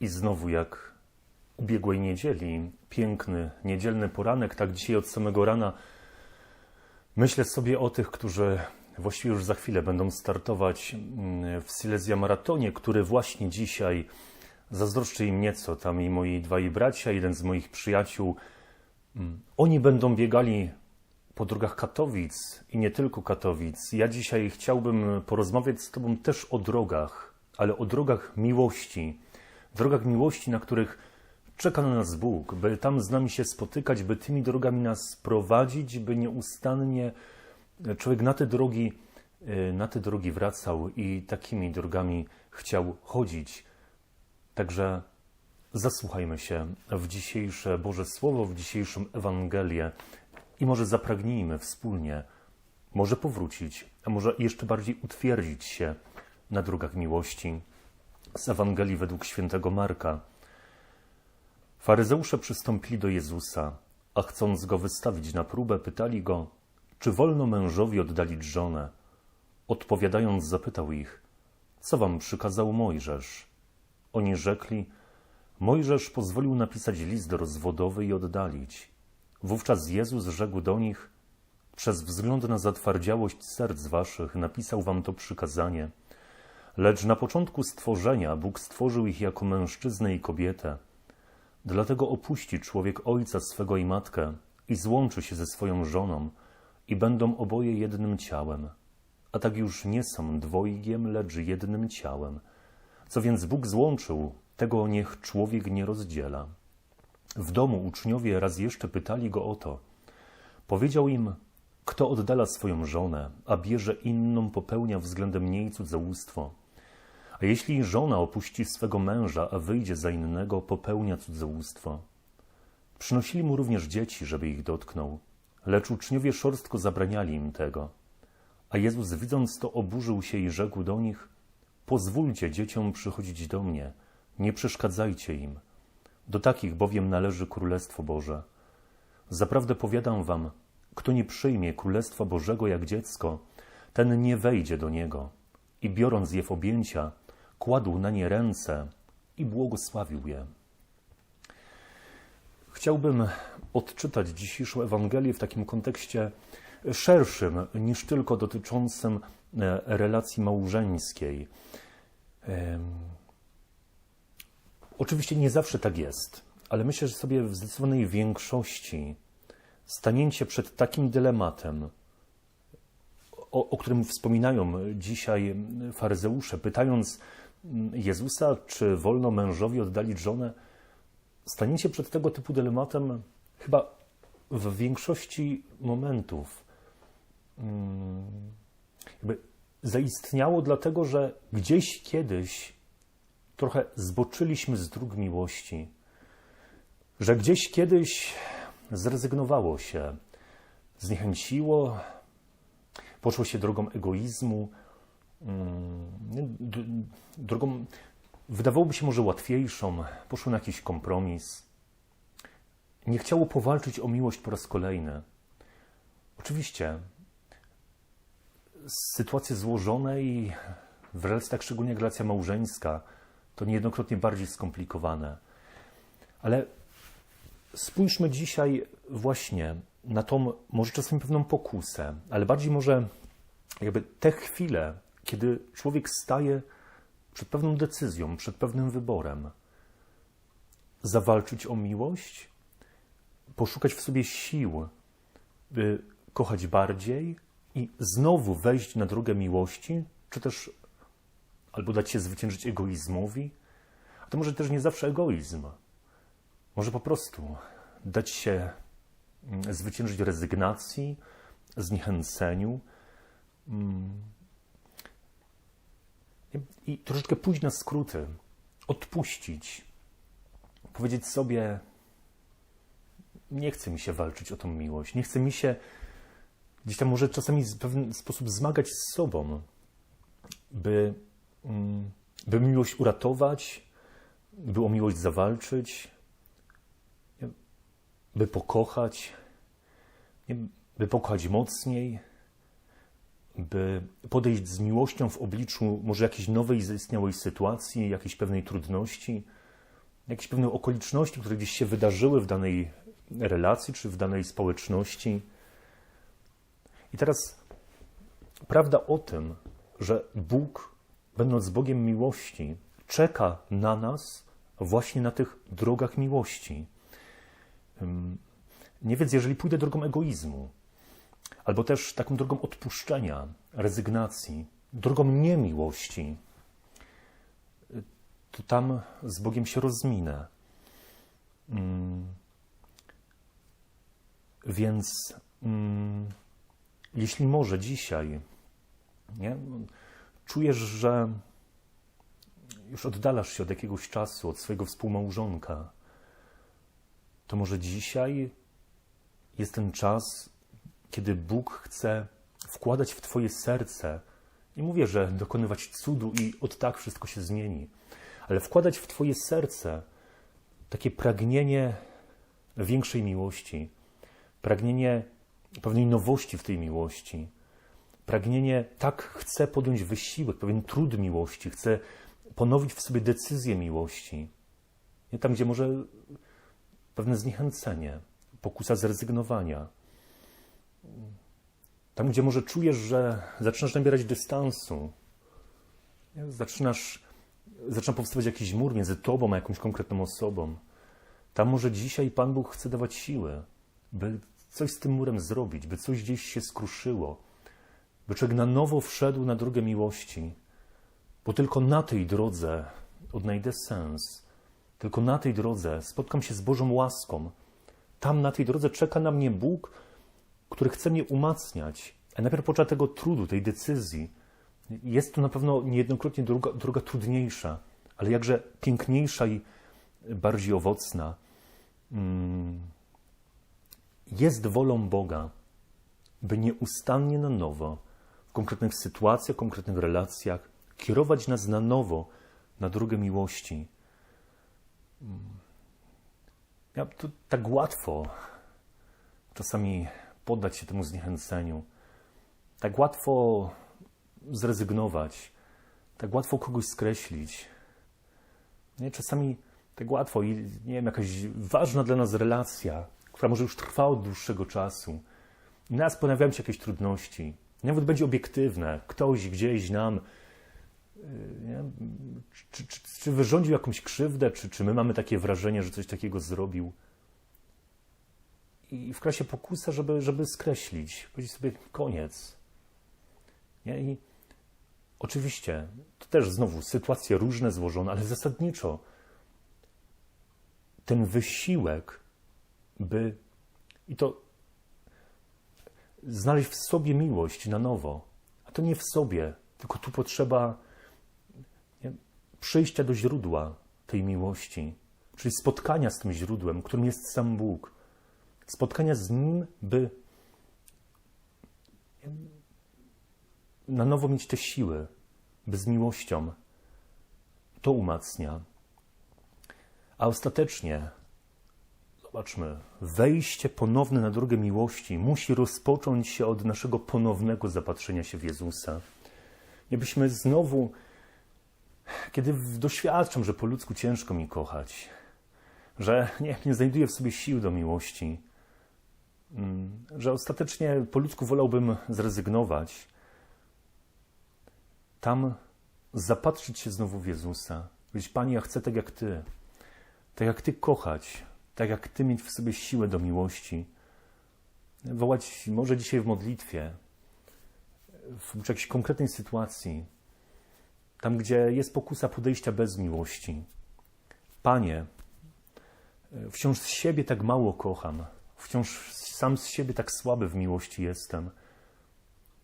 I znowu jak ubiegłej niedzieli, piękny, niedzielny poranek, tak dzisiaj od samego rana myślę sobie o tych, którzy właściwie już za chwilę będą startować mm, w Silesia Maratonie, który właśnie dzisiaj zazdroszczę im nieco, tam i moi dwaj bracia, jeden z moich przyjaciół, mm, oni będą biegali po drogach Katowic i nie tylko Katowic. Ja dzisiaj chciałbym porozmawiać z Tobą też o drogach, ale o drogach miłości. Drogach miłości, na których czeka na nas Bóg, by tam z nami się spotykać, by tymi drogami nas prowadzić, by nieustannie człowiek na te drogi, y, na te drogi wracał i takimi drogami chciał chodzić. Także zasłuchajmy się w dzisiejsze Boże Słowo, w dzisiejszą Ewangelię i może zapragnijmy wspólnie, może powrócić, a może jeszcze bardziej utwierdzić się na drogach miłości z Ewangelii według świętego Marka. Faryzeusze przystąpili do Jezusa, a chcąc go wystawić na próbę, pytali go, czy wolno mężowi oddalić żonę. Odpowiadając, zapytał ich, co wam przykazał Mojżesz? Oni rzekli, Mojżesz pozwolił napisać list rozwodowy i oddalić. Wówczas Jezus rzekł do nich, przez wzgląd na zatwardziałość serc waszych napisał wam to przykazanie. Lecz na początku stworzenia Bóg stworzył ich jako mężczyznę i kobietę. Dlatego opuści człowiek ojca swego i matkę i złączy się ze swoją żoną i będą oboje jednym ciałem. A tak już nie są dwojgiem, lecz jednym ciałem. Co więc Bóg złączył, tego niech człowiek nie rozdziela. W domu uczniowie raz jeszcze pytali go o to. Powiedział im, kto oddala swoją żonę, a bierze inną, popełnia względem niej cudzołóstwo. A jeśli żona opuści swego męża, a wyjdzie za innego, popełnia cudzołóstwo. Przynosili mu również dzieci, żeby ich dotknął, lecz uczniowie szorstko zabraniali im tego. A Jezus, widząc to, oburzył się i rzekł do nich: Pozwólcie dzieciom przychodzić do mnie, nie przeszkadzajcie im. Do takich bowiem należy Królestwo Boże. Zaprawdę powiadam wam, kto nie przyjmie Królestwa Bożego jak dziecko, ten nie wejdzie do niego. I biorąc je w objęcia, kładł na nie ręce i błogosławił je. Chciałbym odczytać dzisiejszą Ewangelię w takim kontekście szerszym niż tylko dotyczącym e, relacji małżeńskiej. Oczywiście nie zawsze tak jest, ale myślę, że sobie w zdecydowanej większości stanięcie przed takim dylematem, o, o którym wspominają dzisiaj faryzeusze, pytając Jezusa, czy wolno mężowi oddalić żonę, stanięcie przed tego typu dylematem chyba w większości momentów. Mm, jakby zaistniało dlatego, że gdzieś kiedyś trochę zboczyliśmy z dróg miłości, że gdzieś kiedyś zrezygnowało się, zniechęciło, poszło się drogą egoizmu, drogą, wydawałoby się może łatwiejszą, poszło na jakiś kompromis. Nie chciało powalczyć o miłość po raz kolejny. Oczywiście, sytuacje złożone i w relacji, tak szczególnie jak relacja małżeńska, to niejednokrotnie bardziej skomplikowane. Ale spójrzmy dzisiaj właśnie na tą, może czasami pewną pokusę, ale bardziej może jakby te chwile, kiedy człowiek staje przed pewną decyzją, przed pewnym wyborem. Zawalczyć o miłość, poszukać w sobie sił, by kochać bardziej i znowu wejść na drogę miłości, czy też albo dać się zwyciężyć egoizmowi. A to może też nie zawsze egoizm. Może po prostu dać się mm, zwyciężyć rezygnacji, zniechęceniu. I troszeczkę pójść na skróty, odpuścić, powiedzieć sobie: Nie chce mi się walczyć o tą miłość, nie chce mi się gdzieś tam może czasami w pewien sposób zmagać z sobą, by Mm, by miłość uratować, by o miłość zawalczyć, by pokochać, by pokochać mocniej, by podejść z miłością w obliczu może jakiejś nowej zaistniałej sytuacji, jakiejś pewnej trudności. jakieś pewne okoliczności, które gdzieś się wydarzyły w danej relacji czy w danej społeczności. I teraz prawda o tym, że Bóg, będąc Bogiem miłości, czeka na nas właśnie na tych drogach miłości. Nie więc, jeżeli pójdę drogą egoizmu, albo też taką drogą odpuszczenia, rezygnacji, drogą niemiłości, to tam z Bogiem się rozminę. Mm. Więc mm, jeśli może dzisiaj nie, czujesz, że już oddalasz się od jakiegoś czasu, od swojego współmałżonka, to może dzisiaj jest ten czas, kiedy Bóg chce wkładać w Twoje serce, nie mówię, że dokonywać cudu i od tak wszystko się zmieni, ale wkładać w Twoje serce takie pragnienie większej miłości, pragnienie pewnej nowości w tej miłości, pragnienie, tak chcę podjąć wysiłek, pewien trud miłości, chcę ponowić w sobie decyzję miłości. Nie tam, gdzie może pewne zniechęcenie, pokusa zrezygnowania. Tam, gdzie może czujesz, że zaczynasz nabierać dystansu, zaczynasz, zaczyna powstawać jakiś mur między tobą a jakąś konkretną osobą. Tam może dzisiaj Pan Bóg chce dawać siłę, by coś z tym murem zrobić, by coś gdzieś się skruszyło, by człowiek na nowo wszedł na drogę miłości, bo tylko na tej drodze odnajdę sens, tylko na tej drodze spotkam się z Bożą łaską. Tam na tej drodze czeka na mnie Bóg, który chce mnie umacniać. A najpierw podczas tego trudu, tej decyzji, jest to na pewno niejednokrotnie droga, droga trudniejsza, ale jakże piękniejsza i bardziej owocna. Mm. Jest wolą Boga, by nieustannie na nowo, w konkretnych sytuacjach, konkretnych relacjach, kierować nas na nowo na drogę miłości. Ja, to tak łatwo czasami poddać się temu zniechęceniu. Tak łatwo zrezygnować. Tak łatwo kogoś skreślić. Nie, czasami tak łatwo i nie wiem, jakaś ważna dla nas relacja, która może już trwa od dłuższego czasu. I nas pojawiają się jakieś trudności. Nawet będzie obiektywne. Ktoś gdzieś nam nie? Czy, czy, czy wyrządził jakąś krzywdę, czy, czy my mamy takie wrażenie, że coś takiego zrobił. I w klasie pokusa, żeby, żeby skreślić, powiedzieć sobie koniec. Nie? I oczywiście, to też znowu sytuacje różne, złożone, ale zasadniczo ten wysiłek, by i to znaleźć w sobie miłość na nowo, a to nie w sobie, tylko tu potrzeba przyjścia do źródła tej miłości, czyli spotkania z tym źródłem, którym jest sam Bóg. Spotkania z Nim, by na nowo mieć te siły, by z miłością to umacnia. A ostatecznie, zobaczmy, wejście ponowne na drogę miłości musi rozpocząć się od naszego ponownego zapatrzenia się w Jezusa. Nie byśmy znowu kiedy doświadczam, że po ludzku ciężko mi kochać, że nie, nie znajduję w sobie sił do miłości, że ostatecznie po ludzku wolałbym zrezygnować, tam zapatrzyć się znowu w Jezusa. Powiedzieć, Panie, ja chcę tak jak Ty. Tak jak Ty kochać. Tak jak Ty mieć w sobie siłę do miłości. Wołać może dzisiaj w modlitwie, w jakiejś konkretnej sytuacji, tam gdzie jest pokusa podejścia bez miłości. Panie, wciąż z siebie tak mało kocham, wciąż sam z siebie tak słaby w miłości jestem.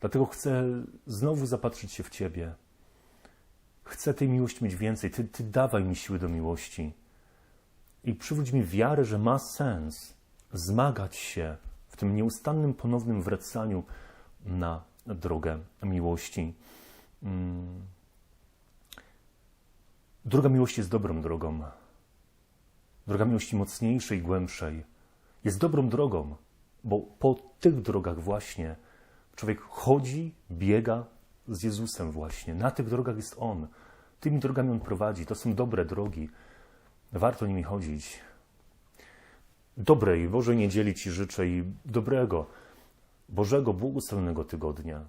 Dlatego chcę znowu zapatrzyć się w Ciebie. Chcę tej miłości mieć więcej. Ty, ty dawaj mi siły do miłości. I przywódź mi wiarę, że ma sens zmagać się w tym nieustannym, ponownym wracaniu na drogę miłości. Hmm. Droga miłości jest dobrą drogą. Droga miłości mocniejszej, głębszej jest dobrą drogą, bo po tych drogach właśnie człowiek chodzi, biega z Jezusem właśnie. Na tych drogach jest On. Tymi drogami On prowadzi. To są dobre drogi. Warto nimi chodzić. Dobrej Bożej niedzieli Ci życzę i dobrego, Bożego, błogosławionego tygodnia.